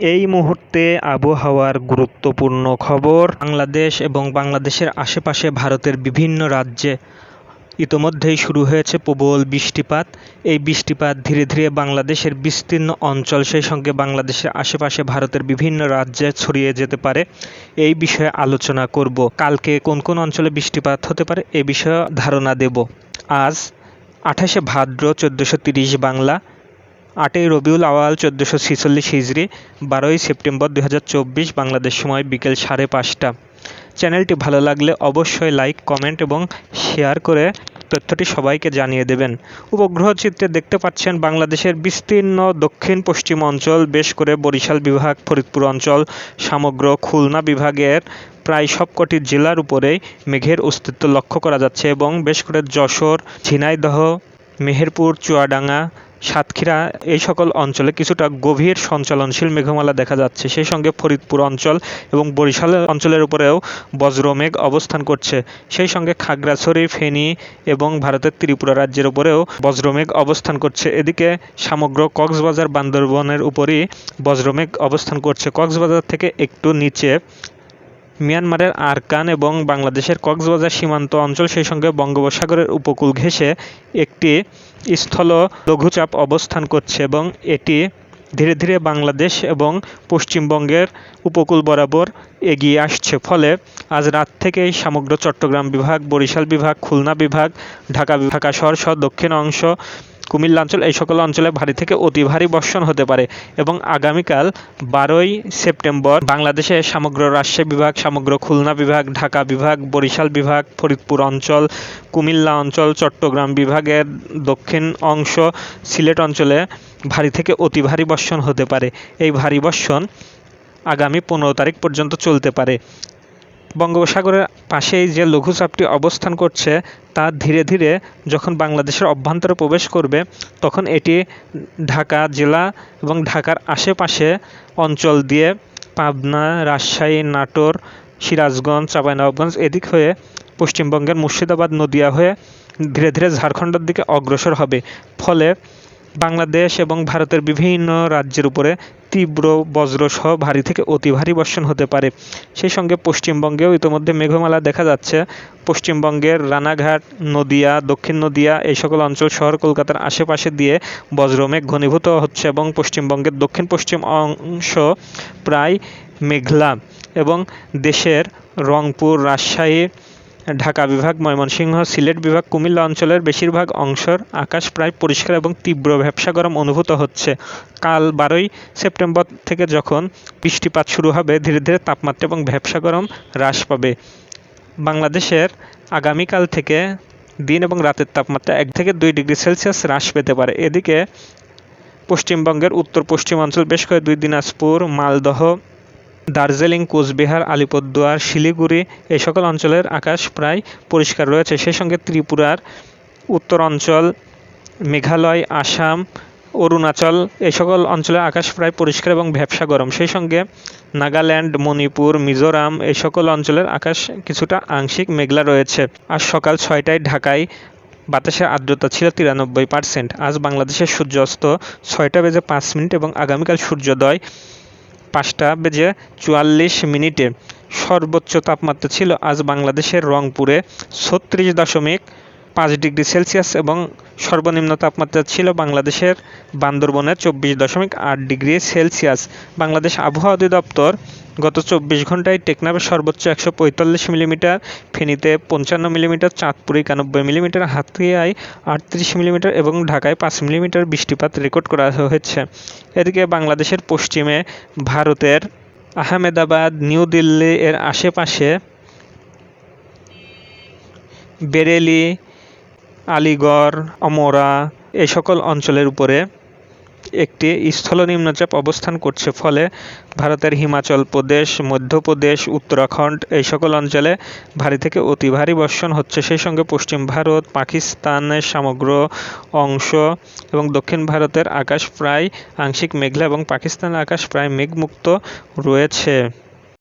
এই মুহূর্তে আবহাওয়ার গুরুত্বপূর্ণ খবর। বাংলাদেশ এবং বাংলাদেশের আশেপাশে ভারতের বিভিন্ন রাজ্যে ইতোমধ্যেই শুরু হয়েছে প্রবল বৃষ্টিপাত। এই বৃষ্টিপাত ধীরে ধীরে বাংলাদেশের বিস্তীর্ণ অঞ্চল, সেই সঙ্গে বাংলাদেশের আশেপাশে ভারতের বিভিন্ন রাজ্যে ছড়িয়ে যেতে পারে। এই বিষয়ে আলোচনা করব। কালকে কোন কোন অঞ্চলে বৃষ্টিপাত হতে পারে এ বিষয়ে ধারণা দেব। আজ আঠাশে ভাদ্র চোদ্দোশো তিরিশ বাংলা। আটই রবিউল আওয়াল চোদ্দোশো ছিচল্লিশ হিজড়ি বারোই সেপ্টেম্বর দু হাজার চব্বিশ বাংলাদেশ সময় বিকেল সাড়ে পাঁচটা। চ্যানেলটি ভালো লাগলে অবশ্যই লাইক, কমেন্ট এবং শেয়ার করে তথ্যটি সবাইকে জানিয়ে দেবেন। উপগ্রহ চিত্রে দেখতে পাচ্ছেন বাংলাদেশের বিস্তীর্ণ দক্ষিণ পশ্চিম অঞ্চল, বেশ করে বরিশাল বিভাগ, ফরিদপুর অঞ্চল, সমগ্র খুলনা বিভাগের প্রায় সবকটি জেলার উপরেই মেঘের অস্তিত্ব লক্ষ্য করা যাচ্ছে এবং বেশ করে যশোর, ঝিনাইদহ মেহেরপুর, চুয়াডাঙ্গা, সাতক্ষীরা এই সকল অঞ্চলে কিছুটা গভীর সঞ্চালনশীল মেঘমালা দেখা যাচ্ছে। সেই সঙ্গে ফরিদপুর অঞ্চল এবং বরিশাল অঞ্চলের উপরেও বজ্রমেঘ অবস্থান করছে। সেই সঙ্গে খাগড়াছড়ি, ফেনী এবং ভারতের ত্রিপুরা রাজ্যের উপরেও বজ্রমেঘ অবস্থান করছে। এদিকে সমগ্র কক্সবাজার, বান্দরবনের উপরই বজ্রমেঘ অবস্থান করছে। কক্সবাজার থেকে একটু নিচে মিয়ানমারের আরকান এবং বাংলাদেশের কক্সবাজার সীমান্ত অঞ্চল সেই সঙ্গে বঙ্গোপসাগরের উপকূল ঘেঁষে একটি স্থল লঘুচাপ অবস্থান করছে এবং এটি ধীরে ধীরে বাংলাদেশ এবং পশ্চিমবঙ্গের উপকূল বরাবর এগিয়ে আসছে। ফলে আজ রাত থেকেই সমগ্র চট্টগ্রাম বিভাগ, বরিশাল বিভাগ, খুলনা বিভাগ, ঢাকা ঢাকা শহর সহ দক্ষিণ অংশ কুমিল্লা অঞ্চল এই সকল অঞ্চলে ভারী থেকে অতি ভারী বর্ষণ হতে পারে এবং আগামীকাল বারোই সেপ্টেম্বর বাংলাদেশে সমগ্র রাজশাহী বিভাগ, সমগ্র খুলনা বিভাগ, ঢাকা বিভাগ, বরিশাল বিভাগ, ফরিদপুর অঞ্চল, কুমিল্লা অঞ্চল, চট্টগ্রাম বিভাগের দক্ষিণ অংশ, সিলেট অঞ্চলে ভারী থেকে অতি ভারী বর্ষণ হতে পারে। এই ভারী বর্ষণ আগামী পনেরো তারিখ পর্যন্ত চলতে পারে। বঙ্গোপসাগরের পাশেই যে লঘুচাপটি অবস্থান করছে, তা ধীরে ধীরে যখন বাংলাদেশের অভ্যন্তরে প্রবেশ করবে, তখন এটি ঢাকা জেলা এবং ঢাকার আশেপাশে অঞ্চল দিয়ে পাবনা, রাজশাহী, নাটোর, সিরাজগঞ্জ, চাঁপাইনবাবগঞ্জ এদিক হয়ে পশ্চিমবঙ্গের মুর্শিদাবাদ, নদিয়া হয়ে ধীরে ধীরে ঝাড়খণ্ডের দিকে অগ্রসর হবে। ফলে বাংলাদেশ এবং ভারতের বিভিন্ন রাজ্যের উপরে তীব্র বজ্রসহ ভারী থেকে অতি ভারী বর্ষণ হতে পারে। সেই সঙ্গে পশ্চিমবঙ্গেও ইতিমধ্যে মেঘমালা দেখা যাচ্ছে। পশ্চিমবঙ্গের রানাঘাট, নদিয়া, দক্ষিণ নদিয়া এই সকল অঞ্চল শহর কলকাতার আশেপাশে দিয়ে বজ্রমেঘ ঘনীভূত হচ্ছে এবং পশ্চিমবঙ্গের দক্ষিণ পশ্চিম অংশ প্রায় মেঘলা এবং দেশের রংপুর, রাজশাহী ঢাকা বিভাগ, ময়মনসিংহ, সিলেট বিভাগ, কুমিল্লা অঞ্চলের বেশিরভাগ অংশের আকাশ প্রায় পরিষ্কার এবং তীব্র। ব্যবসা গরম অনুভূত হচ্ছে। কাল বারোই সেপ্টেম্বর থেকে যখন বৃষ্টিপাত শুরু হবে, ধীরে ধীরে তাপমাত্রা এবং ব্যবসা গরম হ্রাস পাবে। বাংলাদেশের আগামীকাল থেকে দিন এবং রাতের তাপমাত্রা এক থেকে দুই ডিগ্রি সেলসিয়াস হ্রাস পেতে পারে। এদিকে পশ্চিমবঙ্গের উত্তর পশ্চিমাঞ্চল বেশ কয়েক দুই দিনাজপুর, মালদহ দার্জিলিং, কোচবিহার, আলিপুরদুয়ার, শিলিগুড়ি এই সকল অঞ্চলের আকাশ প্রায় পরিষ্কার রয়েছে। সেই সঙ্গে ত্রিপুরার উত্তর অঞ্চল মেঘালয়, আসাম, অরুণাচল এই সকল অঞ্চলের আকাশ প্রায় পরিষ্কার এবং ভ্যাবসা গরম। সেই সঙ্গে নাগাল্যান্ড, মণিপুর, মিজোরাম এই সকল অঞ্চলের আকাশ কিছুটা আংশিক মেঘলা রয়েছে। আজ সকাল ছয়টায় ঢাকায় বাতাসের আর্দ্রতা ছিল তিরানব্বই পার্সেন্ট। আজ বাংলাদেশের সূর্যাস্ত ছয়টা বেজে পাঁচ মিনিট এবং আগামীকাল সূর্যোদয় পাঁচটা বেজে চুয়াল্লিশ মিনিটে। সর্বোচ্চ তাপমাত্রা ছিল আজ বাংলাদেশের রংপুরে ছত্রিশ দশমিক পাঁচ ডিগ্রি সেলসিয়াস এবং সর্বনিম্ন তাপমাত্রা ছিল বাংলাদেশের বান্দরবনে চব্বিশ দশমিক আট ডিগ্রি সেলসিয়াস। বাংলাদেশ আবহাওয়া অধিদপ্তর গত চব্বিশ ঘন্টায় টেকনাফে সর্বোচ্চ একশো পঁয়তাল্লিশ মিলিমিটার, ফেনীতে পঞ্চান্ন মিলিমিটার, চাঁদপুরে একানব্বই মিলিমিটার, হাতিয়ায় আটত্রিশ মিলিমিটার এবং ঢাকায় পাঁচ মিলিমিটার বৃষ্টিপাত রেকর্ড করা হয়েছে। এদিকে বাংলাদেশের পশ্চিমে ভারতের আহমেদাবাদ, নিউ দিল্লি এর আশেপাশে, বেরেলি আলিগড়, অমরা এই সকল অঞ্চলের উপরে একটি স্থল নিম্নচাপ অবস্থান করছে। ফলে ভারতের হিমাচল প্রদেশ, মধ্যপ্রদেশ, উত্তরাখণ্ড এই সকল অঞ্চলে ভারী থেকে অতি ভারী বর্ষণ হচ্ছে। সেই সঙ্গে পশ্চিম ভারত, পাকিস্তানের সমগ্র অংশ এবং দক্ষিণ ভারতের আকাশ প্রায় আংশিক মেঘলা এবং পাকিস্তানের আকাশ প্রায় মেঘমুক্ত রয়েছে।